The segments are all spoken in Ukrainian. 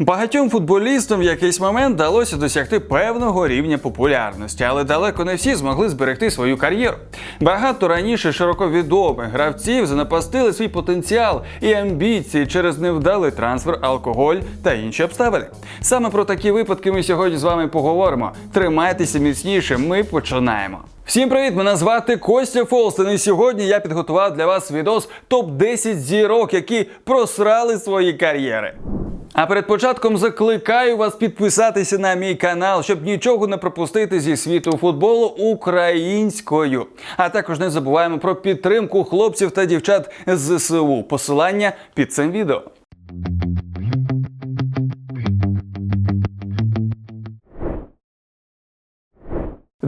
Багатьом футболістам в якийсь момент вдалося досягти певного рівня популярності, але далеко не всі змогли зберегти свою кар'єру. Багато раніше широко відомих гравців занапастили свій потенціал і амбіції через невдалий трансфер, алкоголь та інші обставини. Саме про такі випадки ми сьогодні з вами поговоримо. Тримайтеся міцніше, ми починаємо. Всім привіт! Мене звати Костя Фолстен, і сьогодні я підготував для вас відос топ 10 зірок, які просрали свої кар'єри. А перед початком закликаю вас підписатися на мій канал, щоб нічого не пропустити зі світу футболу українською. А також не забуваємо про підтримку хлопців та дівчат з ЗСУ. Посилання під цим відео.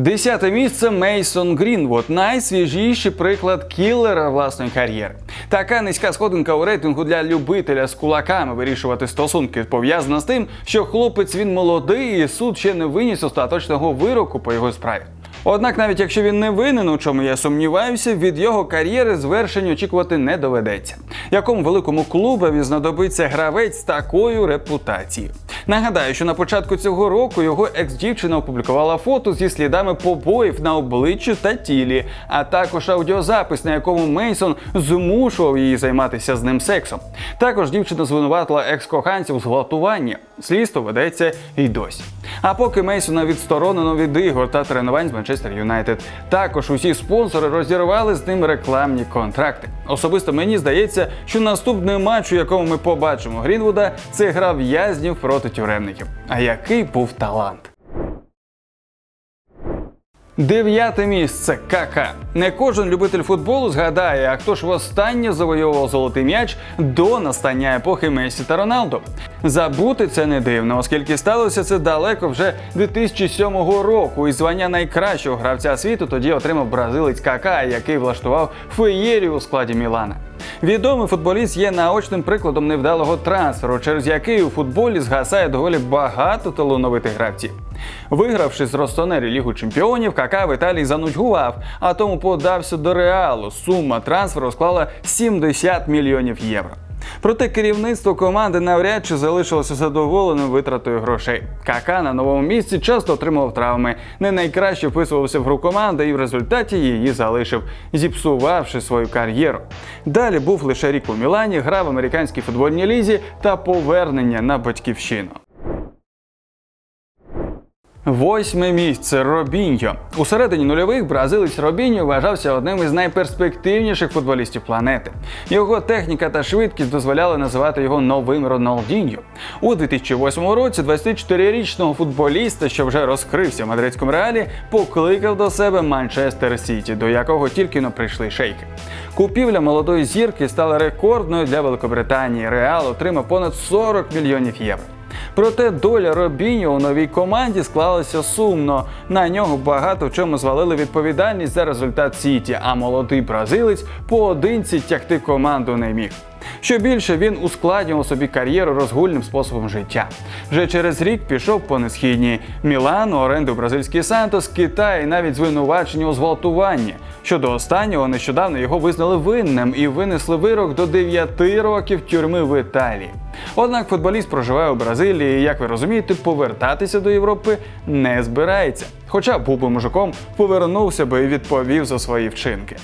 Десяте місце Мейсон Грінвуд найсвіжіший приклад кілера власної кар'єри. Така низька сходинка у рейтингу для любителя з кулаками вирішувати стосунки пов'язана з тим, що хлопець він молодий, і суд ще не виніс остаточного вироку по його справі. Однак, навіть якщо він не винен, у чому я сумніваюся, від його кар'єри звершень очікувати не доведеться. Якому великому клубові знадобиться гравець з такою репутацією? Нагадаю, що на початку цього року його екс-дівчина опублікувала фото зі слідами побоїв на обличчі та тілі, а також аудіозапис, на якому Мейсон змушував її займатися з ним сексом. Також дівчина звинуватила екс-коханців у зґвалтуванні. Слідство ведеться і досі. А поки Мейсона відсторонено від ігор та тренувань з Манчестер Юнайтед, також усі спонсори розірвали з ним рекламні контракти. Особисто мені здається, що наступний матч, у якому ми побачимо Грінвуда, це гра в'язнів проти тюремників. А який був талант! Дев'яте місце КК. Не кожен любитель футболу згадає, а хто ж востаннє завойовував золотий м'яч до настання епохи Месі та Роналду. Забути це не дивно, оскільки сталося це далеко вже 2007 року, і звання найкращого гравця світу тоді отримав бразилець КК, який влаштував феєрію у складі Мілана. Відомий футболіст є наочним прикладом невдалого трансферу, через який у футболі згасає доволі багато талановитих гравців. Вигравши з Ростонері Лігу Чемпіонів, Кака в Італії занудьгував, а тому подався до реалу. Сума трансферу склала 70 мільйонів євро. Проте керівництво команди навряд чи залишилося задоволеним витратою грошей. Кака на новому місці часто отримував травми, не найкраще вписувався в гру команди і в результаті її залишив, зіпсувавши свою кар'єру. Далі був лише рік у Мілані, грав в американській футбольній лізі та повернення на батьківщину. Восьме місце Робіньо. У середині нульових бразилець Робіньо вважався одним із найперспективніших футболістів планети. Його техніка та швидкість дозволяли називати його новим Роналдіньо. У 2008 році 24-річного футболіста, що вже розкрився в мадридському реалі, покликав до себе Манчестер Сіті, до якого тільки но прийшли шейки. Купівля молодої зірки стала рекордною для Великобританії. Реал отримав понад 40 мільйонів євро. Проте доля Робіньо у новій команді склалася сумно. На нього багато в чому звалили відповідальність за результат Сіті, а молодий бразилець поодинці тягти команду не міг. Що більше він ускладнював собі кар'єру розгульним способом життя. Вже через рік пішов по несхідній Мілану, оренду бразильський Сантос, Китай, і навіть звинувачення у зґвалтуванні. Щодо останнього, нещодавно його визнали винним і винесли вирок до 9 років тюрми в Італії. Однак футболіст проживає у Бразилії, і, як ви розумієте, повертатися до Європи не збирається. Хоча був би мужиком, повернувся би і відповів за свої вчинки.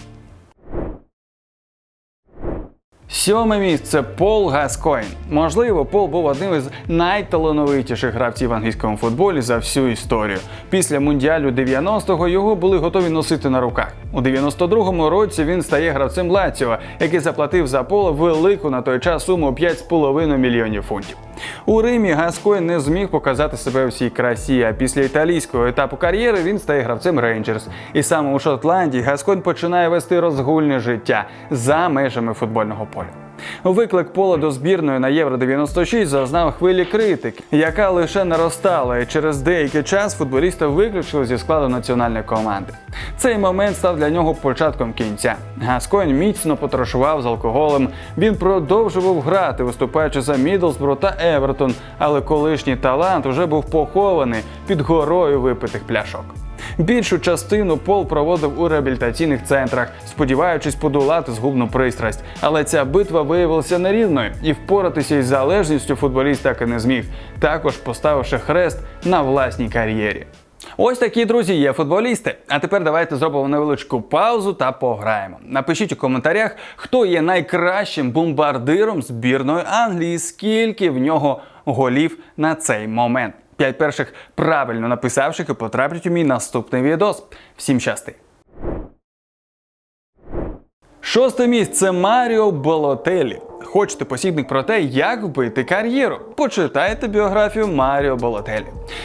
Сьоме місце Пол Гаскойн. Можливо, Пол був одним із найталановитіших гравців в англійському футболі за всю історію. Після мундіалю 90-го його були готові носити на руках. У 92-му році він стає гравцем Лаціо, який заплатив за Пола велику на той час суму 5,5 мільйонів фунтів. У Римі Гаскойн не зміг показати себе у всій красі. А після італійського етапу кар'єри він стає гравцем Рейнджерс. І саме у Шотландії Гасконь починає вести розгульне життя за межами футбольного поля. Виклик пола до збірної на Євро 96 зазнав хвилі критики, яка лише наростала, і через деякий час футболіста виключили зі складу національної команди. Цей момент став для нього початком кінця. Гасконь міцно потрошував з алкоголем. Він продовжував грати, виступаючи за Мідлсбро та Евертон, але колишній талант уже був похований під горою випитих пляшок. Більшу частину Пол проводив у реабілітаційних центрах, сподіваючись подолати згубну пристрасть. Але ця битва виявилася нерівною, і впоратися із залежністю футболіст так і не зміг, також поставивши хрест на власній кар'єрі. Ось такі друзі є футболісти. А тепер давайте зробимо невеличку паузу та пограємо. Напишіть у коментарях, хто є найкращим бомбардиром збірної Англії, скільки в нього голів на цей момент. П'ять перших правильно написавших і потраплять у мій наступний відос. Всім щасти! Шосте місце Маріо Болотелі. Хочете посібник про те, як вбити кар'єру? Почитайте біографію Маріо Болотелі.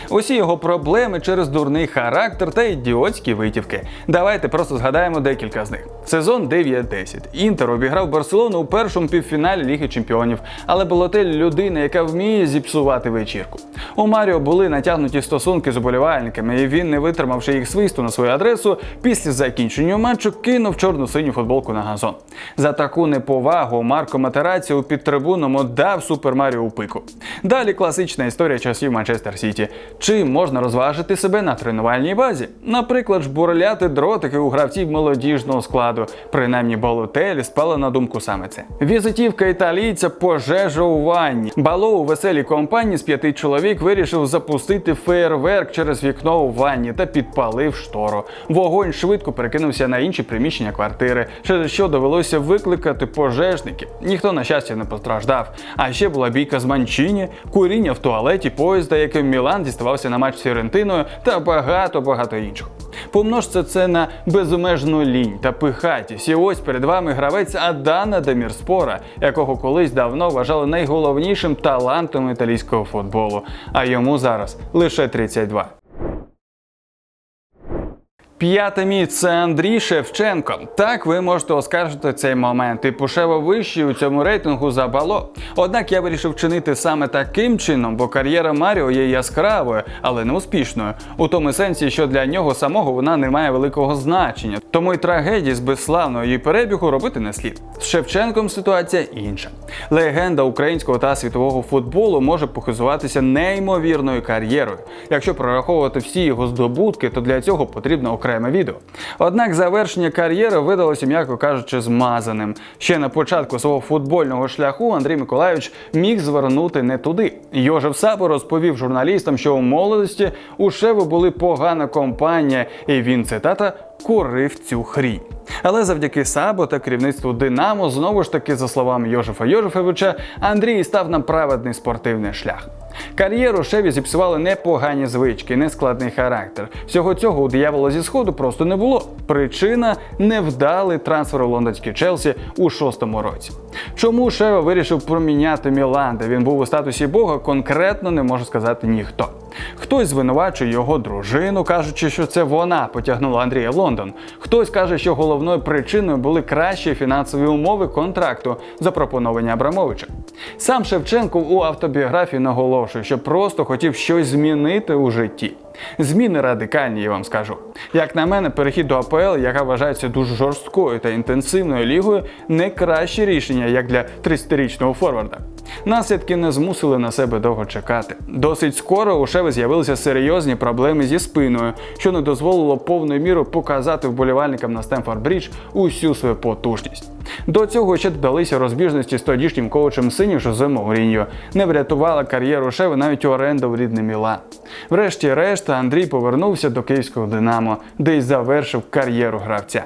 Усі його проблеми через дурний характер та ідіотські витівки. Давайте просто згадаємо декілька з них. Сезон 9-10. Інтер обіграв Барселону у першому півфіналі Ліги Чемпіонів, але Болотелі людина, яка вміє зіпсувати вечірку. У Маріо були натягнуті стосунки з уболівальниками, і він, не витримавши їх свисту на свою адресу, після закінчення матчу кинув чорну синю футболку на газон. За таку неповагу Марко Матераці у підтрибуному дав Супер Маріо у пику. Далі класична історія часів Манчестер Сіті. Чим можна розважити себе на тренувальній базі? Наприклад, жбурляти дротики у гравців молодіжного складу. Принаймні Балотелі спала на думку саме це. Візитівка італійця пожежа у ванні. Бало у веселій компанії з п'яти чоловік вирішив запустити феєрверк через вікно у ванні та підпалив штору. Вогонь швидко перекинувся на інші приміщення квартири, через що довелося викликати пожежників. Ніхто, на щастя, не постраждав. А ще була бійка з Манчині, куріння в туалеті поїзда, яким Мілан діставався на матч з Фіорентиною та багато-багато іншого. Помножте це на безмежну лінь та пихатість. І ось перед вами гравець Адана Демірспора, якого колись давно вважали найголовнішим талантом італійського футболу. А йому зараз лише 32. П'яте місце Андрій Шевченко. Так ви можете оскаржити цей момент і пошево вищий у цьому рейтингу за бало. Однак я вирішив вчинити саме таким чином, бо кар'єра Маріо є яскравою, але не успішною. У тому сенсі, що для нього самого вона не має великого значення. Тому й трагедії з безславного її перебігу робити не слід. З Шевченком ситуація інша. Легенда українського та світового футболу може похизуватися неймовірною кар'єрою. Якщо прораховувати всі його здобутки, то для цього потрібно окреме відео. Однак завершення кар'єри видалося, м'яко кажучи, змазаним. Ще на початку свого футбольного шляху Андрій Миколайович міг звернути не туди. Йожев Сабо розповів журналістам, що у молодості у Шеви були погана компанія, і він цитата курив цю хрінь. Але завдяки Сабо та керівництву Динамо, знову ж таки, за словами Йожефа Йожефовича, Андрій став на праведний спортивний шлях. Кар'єру Шеві зіпсували непогані звички, нескладний характер. Всього цього у диявола зі сходу просто не було. Причина невдалий трансфер у лондонський Челсі у шостому році. Чому Шева вирішив проміняти Мілан, де він був у статусі Бога, конкретно не може сказати ніхто. Хтось звинувачує його дружину, кажучи, що це вона потягнула Андрія в Лондон. Хтось каже, що головною причиною були кращі фінансові умови контракту, запропоновані Абрамовичем. Сам Шевченко у автобіографії наголошує, що просто хотів щось змінити у житті. Зміни радикальні, я вам скажу. Як на мене, перехід до АПЛ, яка вважається дуже жорсткою та інтенсивною лігою, не краще рішення як для 30-річного форварда. Наслідки не змусили на себе довго чекати. Досить скоро у Шеви з'явилися серйозні проблеми зі спиною, що не дозволило повною мірою показати вболівальникам на Стемфорд Брідж усю свою потужність. До цього ще додалися розбіжності з тодішнім коучем синів Жозе Мауріньо. Не врятувала кар'єру Шеви навіть оренда в рідний Мілан. Врешті-решт Андрій повернувся до київського Динамо, де й завершив кар'єру гравця.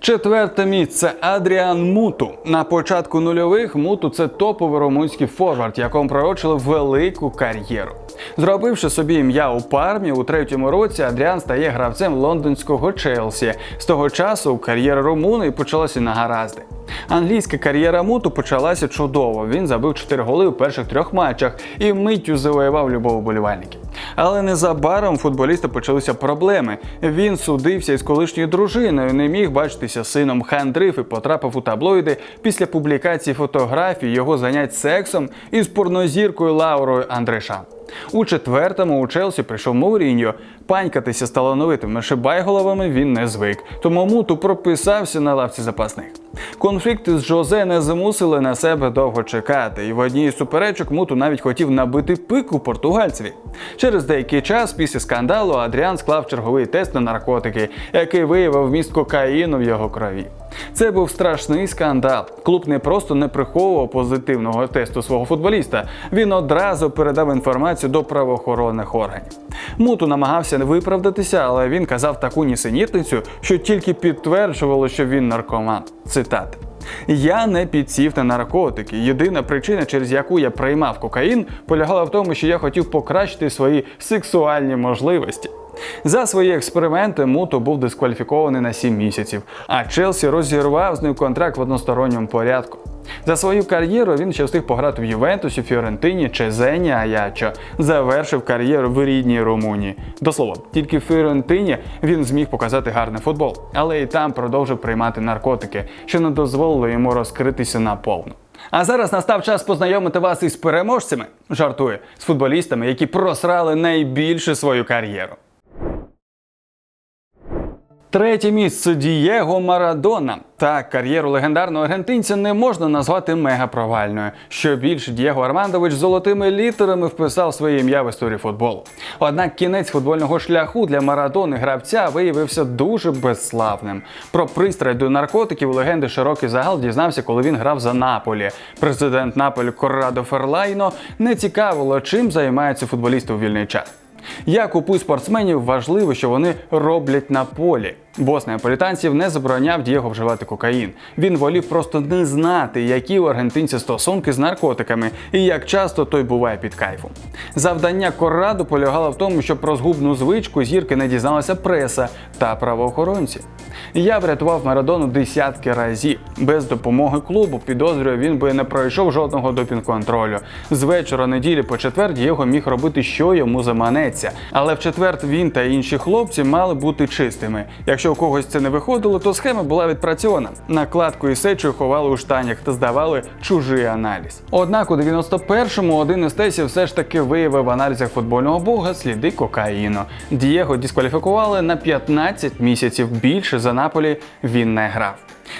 Четверте місце Адріан Муту. На початку нульових Муту це топовий румунський форвард, якому пророчили велику кар'єру. Зробивши собі ім'я у пармі, у третьому році Адріан стає гравцем лондонського Челсі. З того часу кар'єра румуна і почалася на гаразди. Англійська кар'єра Муту почалася чудово. Він забив 4 голи у перших трьох матчах і миттю завоював любов вболівальників. Але незабаром футболіста почалися проблеми. Він судився із колишньою дружиною, не міг бачитися з сином Хандриф і потрапив у таблоїди після публікації фотографій його занять сексом із порнозіркою Лаурою Андрешан. У четвертому у Челсі прийшов Мауріньо. Панькатися з талановитими шибайголовами він не звик, тому муту прописався на лавці запасних. Конфлікти з Жозе не змусили на себе довго чекати, і в одній із суперечок муту навіть хотів набити пику португальцеві. Через деякий час після скандалу Адріан склав черговий тест на наркотики, який виявив вміст кокаїну в його крові. Це був страшний скандал. Клуб не просто не приховував позитивного тесту свого футболіста, він одразу передав інформацію до правоохоронних органів. Муту намагався не виправдатися, але він казав таку нісенітницю, що тільки підтверджувало, що він наркоман. Цитата. Я не підсів на наркотики. Єдина причина, через яку я приймав кокаїн, полягала в тому, що я хотів покращити свої сексуальні можливості. За свої експерименти Муто був дискваліфікований на 7 місяців, а Челсі розірвав з ним контракт в односторонньому порядку. За свою кар'єру він ще встиг пограти в Ювентусі, Фіорентині чи Зені Аячо. Завершив кар'єру в рідній Румунії. До слова, тільки в Фіорентині він зміг показати гарний футбол, але і там продовжив приймати наркотики, що не дозволило йому розкритися наповну. А зараз настав час познайомити вас із переможцями, жартує, з футболістами, які просрали найбільше свою кар'єру. Третє місце Дієго Марадона. Так, кар'єру легендарного аргентинця не можна назвати мегапровальною. Що більше Дієго Армандович золотими літерами вписав своє ім'я в історію футболу. Однак кінець футбольного шляху для Марадони гравця виявився дуже безславним. Про пристрасть до наркотиків легенди широкий загал дізнався, коли він грав за Наполі. Президент Наполі Коррадо Ферлайно не цікавило, чим займаються футболісти у вільний час. Як у спортсменів важливо, що вони роблять на полі. Бос неаполітанців не забороняв Дієго вживати кокаїн. Він волів просто не знати, які у аргентинця стосунки з наркотиками і як часто той буває під кайфом. Завдання Корраду полягало в тому, щоб про згубну звичку зірки не дізналася преса та правоохоронці. Я врятував Марадону десятки разів. Без допомоги клубу, підозрюю, він би не пройшов жодного допінг-контролю. З вечора неділі по четвер Дієго міг робити, що йому заманеться. Але в четвер він та інші хлопці мали бути чистими. Якщо у когось це не виходило, то схема була відпрацьована. Накладку і сечу ховали у штанях та здавали чужий аналіз. Однак у 91-му один із тесів все ж таки виявив в аналізах футбольного бога сліди кокаїну. Дієго дискваліфікували на 15 місяців. Більше за Наполі він не грав.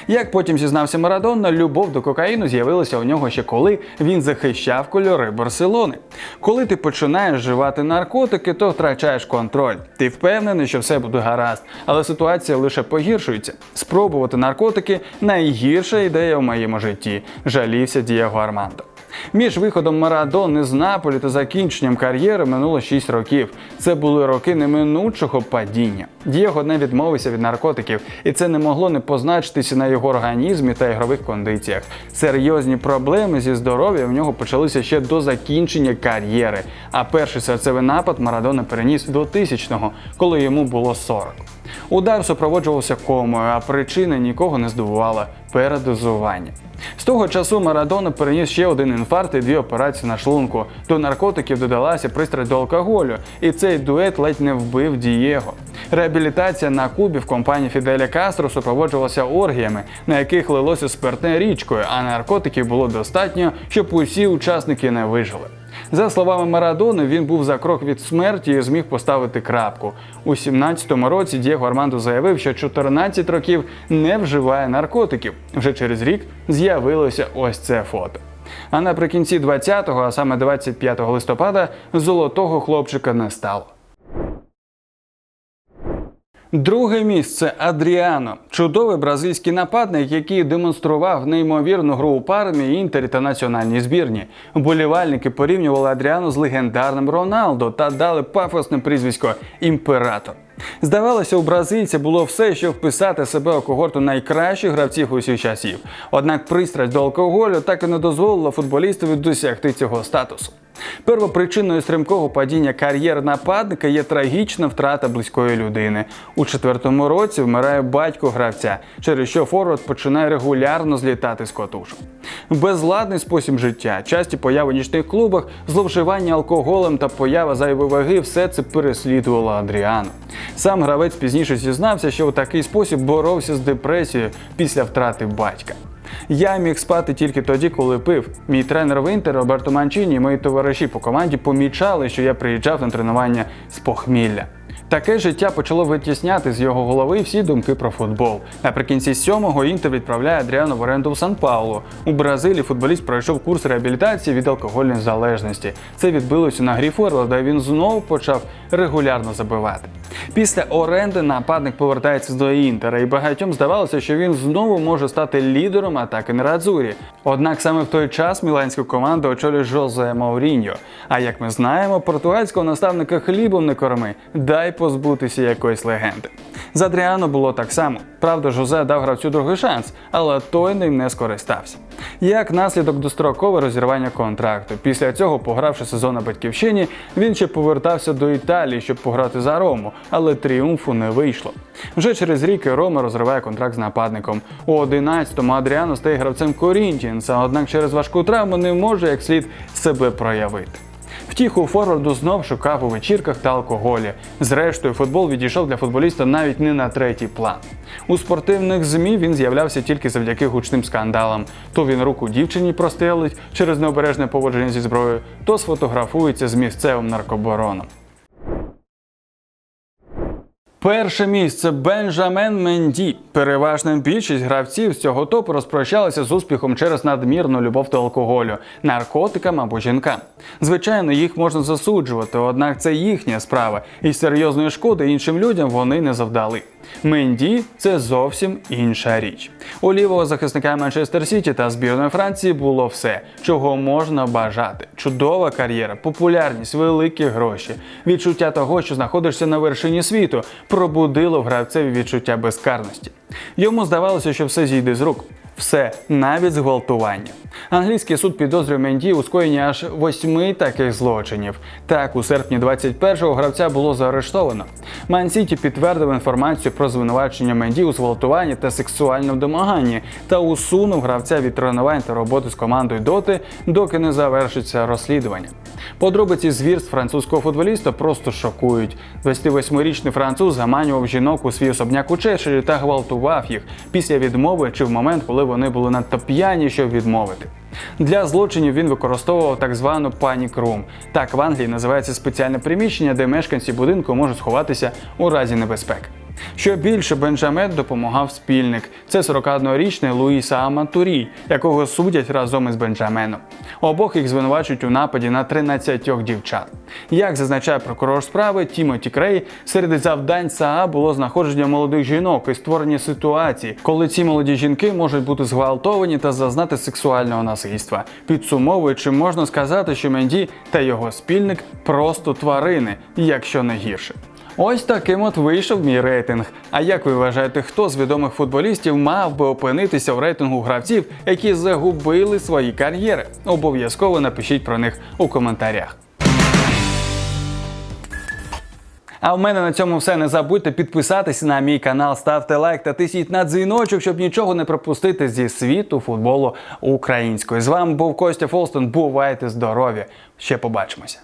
Як потім зізнався Марадонна, любов до кокаїну з'явилася у нього ще коли він захищав кольори Барселони. Коли ти починаєш вживати наркотики, то втрачаєш контроль. Ти впевнений, що все буде гаразд, але ситуація лише погіршується. Спробувати наркотики найгірша ідея в моєму житті. Жалівся Дієго Армандо. Між виходом Марадони з Наполі та закінченням кар'єри минуло 6 років. Це були роки неминучого падіння. Дієго не відмовився від наркотиків, і це не могло не позначитися на його організмі та ігрових кондиціях. Серйозні проблеми зі здоров'ям в нього почалися ще до закінчення кар'єри. А перший серцевий напад Марадона переніс до тисячного, коли йому було 40. Удар супроводжувався комою, а причина нікого не здивувала передозування. З того часу Марадона переніс ще один інфаркт і дві операції на шлунку. До наркотиків додалася пристрасть до алкоголю, і цей дует ледь не вбив Дієго. Реабілітація на Кубі в компанії Фіделя Кастро супроводжувалася оргіями, на яких лилося спиртне річкою, а наркотиків було достатньо, щоб усі учасники не вижили. За словами Марадони, він був за крок від смерті і зміг поставити крапку. У 17-му році Дієго Армандо заявив, що 14 років не вживає наркотиків. Вже через рік з'явилося ось це фото. А наприкінці 20-го, а саме 25 листопада, золотого хлопчика не стало. Друге місце Адріано. Чудовий бразильський нападник, який демонстрував неймовірну гру у пармі, інтері та національній збірні. Вболівальники порівнювали Адріано з легендарним Роналдо та дали пафосне прізвисько Імператор. Здавалося, у бразильця було все, щоб вписати себе у когорту найкращих гравців усіх часів. Однак пристрасть до алкоголю так і не дозволила футболістові досягти цього статусу. Первопричиною стрімкого падіння кар'єр нападника є трагічна втрата близької людини. У четвертому році вмирає батько гравця, через що форвард починає регулярно злітати з котушок. Безладний спосіб життя, часті появи в нічних клубах, зловживання алкоголем та поява зайвої ваги все це переслідувало Адріану. Сам гравець пізніше зізнався, що у такий спосіб боровся з депресією після втрати батька. Я міг спати тільки тоді, коли пив. Мій тренер в Інтер Роберто Манчині і мої товариші по команді помічали, що я приїжджав на тренування з похмілля. Таке життя почало витісняти з його голови всі думки про футбол. Наприкінці сьомого Інтер відправляє Адріану в оренду в Сан Паулу. У Бразилії футболіст пройшов курс реабілітації від алкогольної залежності. Це відбилося на грі Форварда, і він знову почав регулярно забивати. Після оренди нападник повертається до Інтера, і багатьом здавалося, що він знову може стати лідером атаки на Радзурі. Однак саме в той час міланську команду очолює Жозе Мауріньо. А як ми знаємо, португальського наставника хлібом не корми, дай позбутися якоїсь легенди. З Адріано було так само. Правда, Жозе дав гравцю другий шанс, але той ним не скористався. Як наслідок дострокове розірвання контракту. Після цього, погравши сезон на батьківщині, він ще повертався до Італії, щоб пограти за Рому, але тріумфу не вийшло. Вже через рік Рома розриває контракт з нападником. У 11-му Адріано стає гравцем Корінтіанса, однак через важку травму не може як слід себе проявити. Втіху Форварду знов шукав у вечірках та алкоголі. Зрештою, футбол відійшов для футболіста навіть не на третій план. У спортивних ЗМІ він з'являвся тільки завдяки гучним скандалам. То він руку дівчині прострелить через необережне поводження зі зброєю, то сфотографується з місцевим наркобароном. Перше місце Бенджамен Менді. Переважна більшість гравців з цього топу розпрощалися з успіхом через надмірну любов до алкоголю, наркотикам або жінкам. Звичайно, їх можна засуджувати, однак це їхня справа, і серйозної шкоди іншим людям вони не завдали. Менді це зовсім інша річ. У лівого захисника Манчестер Сіті та збірної Франції було все, чого можна бажати: чудова кар'єра, популярність, великі гроші, відчуття того, що знаходишся на вершині світу, пробудило в гравцеві відчуття безкарності. Йому здавалося, що все зійде з рук. Все, навіть зґвалтування. Англійський суд підозрює Менді у скоєнні аж восьми таких злочинів. Так, у серпні 21-го гравця було заарештовано. Ман-Сіті підтвердив інформацію про звинувачення Менді у зґвалтуванні та сексуальному домаганні та усунув гравця від тренувань та роботи з командою доти, доки не завершиться розслідування. Подробиці звірств французького футболіста просто шокують. 28-річний француз заманював жінок у свій особняк у Чеширі та гвалтував їх після відмови чи в момент, коли вони були надто п'яні, щоб відмовити. Для злочинів він використовував так звану панік рум. Так в Англії називається спеціальне приміщення, де мешканці будинку можуть сховатися у разі небезпеки. Що більше Бенджамет допомагав спільник. Це 41-річний Луїса Аматурі, якого судять разом із Бенджаменом. Обох їх звинувачують у нападі на 13 дівчат. Як зазначає прокурор справи Тімоті Крей, серед завдань САА було знаходження молодих жінок і створення ситуації, коли ці молоді жінки можуть бути зґвалтовані та зазнати сексуального насильства. Підсумовуючи, можна сказати, що Менді та його спільник просто тварини, якщо не гірше. Ось таким от вийшов мій рейтинг. А як ви вважаєте, хто з відомих футболістів мав би опинитися в рейтингу гравців, які загубили свої кар'єри? Обов'язково напишіть про них у коментарях. А в мене на цьому все. Не забудьте підписатися на мій канал, ставте лайк та тисніть на дзвіночок, щоб нічого не пропустити зі світу футболу української. З вами був Костя Фолстон. Бувайте здорові! Ще побачимося.